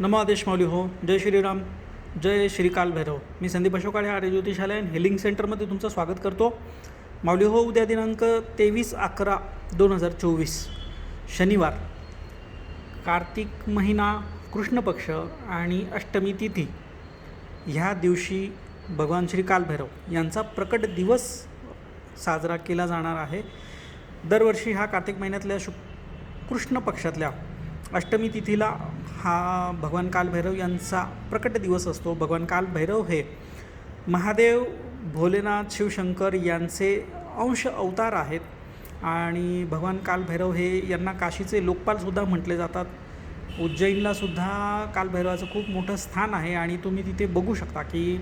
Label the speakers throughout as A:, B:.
A: नमो आदेश माऊली हो जय श्रीराम जय श्री काल भैरव. मी संदीप अशोकाळे आर्य ज्योतिषालय अँड हेलिंग सेंटरमध्ये तुमचं स्वागत करतो. माऊली हो उद्या दिनांक तेवीस अकरा दोन हजार चोवीस शनिवार. कार्तिक महिना कृष्ण पक्ष आणि अष्टमी तिथी. ह्या दिवशी भगवान श्री कालभैरव यांचा प्रकट दिवस साजरा केला जाणार आहे. दरवर्षी हा कार्तिक महिन्यातल्या शु कृष्ण पक्षातल्या अष्टमी तिथीला हा भगवान कालभैरव यांचा प्रकट दिवस असतो. भगवान कालभैरव हे महादेव भोलेनाथ शिवशंकर यांचे अंश अवतार आहेत आणि भगवान कालभैरव हे यांना काशीचे लोकपालसुद्धा म्हटले जातात. उज्जैनलासुद्धा कालभैरवाचं खूप मोठं स्थान आहे आणि तुम्ही तिथे बघू शकता की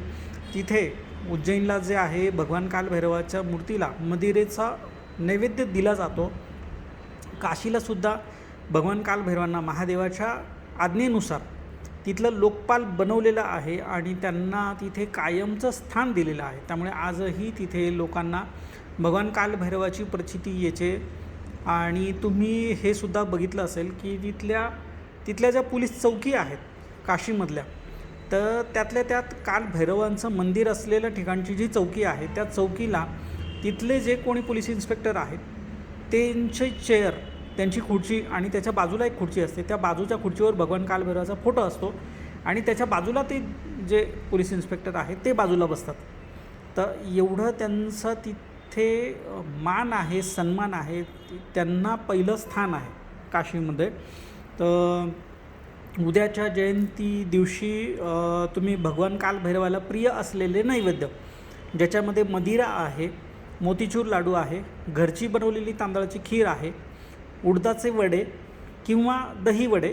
A: तिथे उज्जैनला जे आहे भगवान कालभैरवाच्या मूर्तीला मदिरेचा नैवेद्य दिला जातो. काशीलासुद्धा भगवान कालभैरवांना महादेवाच्या आज्ञेनुसार तिथलं लोकपाल बनवलेलं आहे आणि त्यांना तिथे कायमचं स्थान दिलेलं आहे. त्यामुळे आजही तिथे लोकांना भगवान कालभैरवाची प्रचिती येते आणि तुम्ही हे सुद्धा बघितलं असेल की तिथल्या तिथल्या ज्या पोलीस चौकी आहेत काशीमधल्या तर त्यातल्या त्यात कालभैरवांचं मंदिर असलेल्या ठिकाणची जी चौकी आहे त्या चौकीला तिथले जे कोणी पोलीस इन्स्पेक्टर आहेत त्यांचे चेअर त्यांची खुर्ची आणि त्याच्या बाजूला एक खुर्ची असते. त्या बाजूच्या खुर्चीवर भगवान कालभैरवाचा फोटो असतो आणि त्याच्या बाजूला ते जे पोलीस इन्स्पेक्टर आहेत ते बाजूला बसतात. तर एवढं त्यांचं तिथे मान आहे सन्मान आहे त्यांना पहिलं स्थान आहे काशीमध्ये तर उद्याच्या जयंती दिवशी तुम्ही भगवान कालभैरवाला प्रिय असलेले नैवेद्य ज्याच्यामध्ये मदिरा आहे मोतीचूर लाडू आहे घरची बनवलेली तांदळाची खीर आहे उडदाचे वडे किंवा दही वडे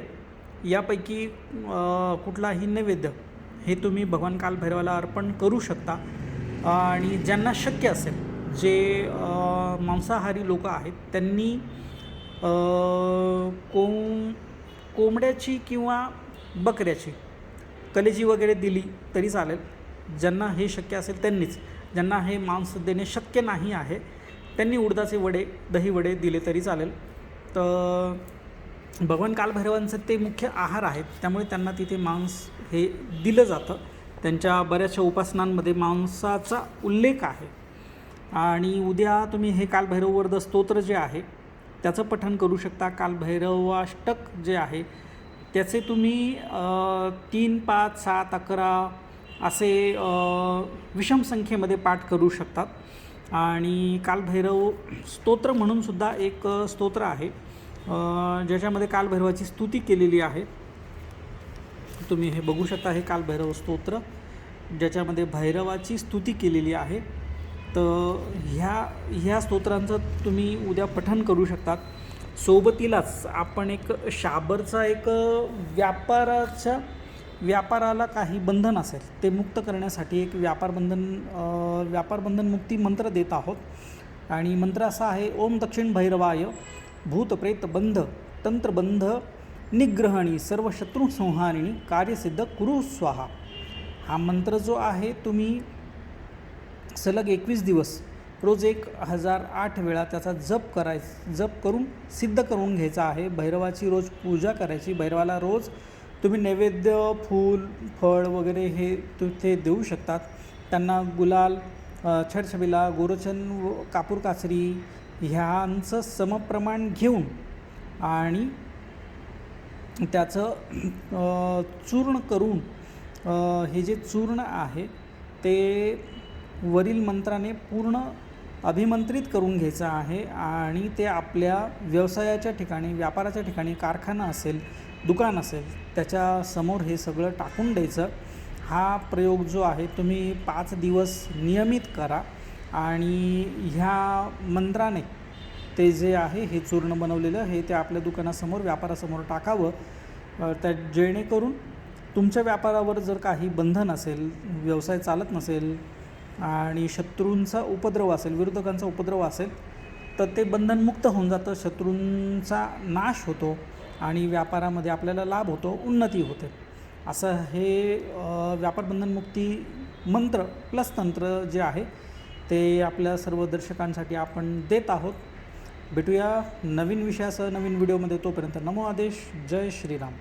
A: यापैकी कुठलाही नैवेद्य हे तुम्ही भगवान कालभैरवाला अर्पण करू शकता. आणि ज्यांना शक्य असेल जे मांसाहारी लोक आहेत त्यांनी कोंब कोंबड्याची किंवा बकऱ्याची कलेजी वगैरे दिली तरी चालेल. ज्यांना हे शक्य असेल त्यांनीच. ज्यांना हे मांस देणे शक्य नाही आहे त्यांनी उडदाचे वडे दही वडे दिले तरी चालेल. तर भगवान कालभैरवांचं ते मुख्य आहार आहेत. त्यामुळे त्यांना तिथे मांस हे दिलं जातं. त्यांच्या बऱ्याचशा उपासनांमध्ये मांसाचा उल्लेख आहे. आणि उद्या तुम्ही हे कालभैरववर्द स्तोत्र जे आहे त्याचं पठण करू शकता. कालभैरवाष्टक जे आहे त्याचे तुम्ही तीन पाच सात अकरा असे विषम संख्येमध्ये पाठ करू शकतात. आणि कालभैरव स्तोत्र म्हणून सुद्धा एक स्तोत्र आहे. ज्याच्यामध्ये कालभैरवाची स्तुती केलेली आहे. तुम्ही हे बघू शकता हे कालभैरव स्तोत्र ज्याच्यामध्ये भैरवाची स्तुती केलेली आहे. तर ह्या ह्या स्तोत्रांचं तुम्ही उद्या पठण करू शकतात. सोबतीलाच आपण एक शाबरचा एक व्यापाराच्या व्यापाराला काही बंधन असेल ते मुक्त करण्यासाठी एक व्यापार बंधन व्यापार बंधन मुक्ती मंत्र देत आहोत. आणि मंत्र असा आहे ओम दक्षिण भैरवाय भूतप्रेत बंध तंत्रबंध निग्रहणी सर्व शत्रू संहारिणी कार्यसिद्ध कुरु स्वाहा. हा मंत्र जो आहे तुम्ही सलग एकवीस दिवस रोज एक हजार आठ वेळा त्याचा जप कराय जप करून सिद्ध करून घ्यायचा आहे. भैरवाची रोज पूजा करायची भैरवाला रोज तुम्ही नैवेद्य फूल फळ वगैरे हे तिथे देऊ शकतात. त्यांना गुलाल अ, छडछबिला गोरोचन व कापूर कासरी ह्यांचं समप्रमाण घेऊन आणि त्याचं चूर्ण करून हे जे चूर्ण आहे ते वरील मंत्राने पूर्ण अभिमंत्रित करून घ्यायचं आहे आणि ते आपल्या व्यवसायाच्या ठिकाणी व्यापाराच्या ठिकाणी कारखाना असेल दुकान असेल त्याच्यासमोर हे सगळं टाकून द्यायचं. हा प्रयोग जो आहे तुम्ही पाच दिवस नियमित करा आणि ह्या मंत्राने ते जे आहे हे चूर्ण बनवलेलं हे ते आपल्या दुकानासमोर व्यापारासमोर टाकावं त्या जेणेकरून तुमच्या व्यापारावर जर काही बंधन असेल व्यवसाय चालत नसेल आणि शत्रूंचा उपद्रव असेल विरोधकांचा उपद्रव असेल तर ते बंधनमुक्त होऊन जातं शत्रूंचा नाश होतो आणि व्यापारामध्ये आपल्याला लाभ होतो उन्नती होते. असं हे व्यापार बंधनमुक्ती मंत्र प्लस तंत्र जे आहे ते आपल्या सर्व दर्शकांसाठी आपण देत आहोत. भेटूया नवीन विषयासह नवीन व्हिडिओमध्ये तोपर्यंत नमो आदेश जय श्रीराम.